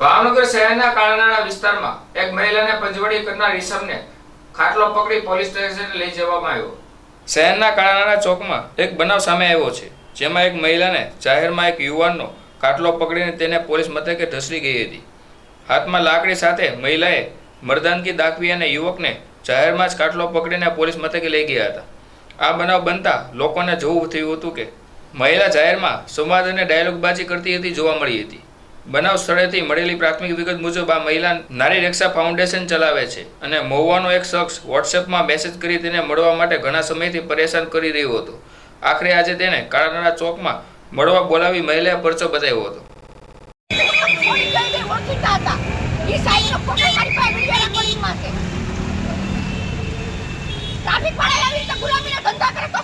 ભાવનગર શહેરના કાળનાળા વિસ્તારમાં એક મહિલાને પંજવડી કરનાર ઈસમને ખાટલો પકડી પોલીસ સ્ટેશને લઈ જવામાં આવ્યો. શહેરના કાળનાળા ચોકમાં એક બનાવ સામે આવ્યો છે, જેમાં એક મહિલાને જાહેરમાં એક યુવાનનો ખાટલો પકડીને તેને પોલીસ મથકે ઢસડી ગઈ હતી. હાથમાં લાકડી સાથે મહિલાએ મર્દાનગી દાખવી અને યુવકને જાહેરમાં જ ખાટલો પકડીને પોલીસ મથકે લઈ ગયા હતા. આ બનાવ બનતા લોકોને જોવું થયું હતું કે મહિલા જાહેરમાં સંવાદ અને ડાયલોગબાજી કરતી હતી જોવા મળી હતી. બનાવ સ્થળેથી મળેલી પ્રાથમિક વિગત મુજબ આ મહિલા નારી રક્ષા ફાઉન્ડેશન ચલાવે છે અને મહુવાનો એક શખ્સ વોટ્સએપમાં મેસેજ કરી તેને મળવા માટે ઘણા સમયથી પરેશાન કરી રહ્યો હતો. આખરે આજે તેને કાળાનાળા ચોકમાં મળવા બોલાવી મહિલાએ પરચો બતાવ્યો હતો. ટ્રાફિક વાળા આવી રીતે ગુલામીના ધંધા કરે તો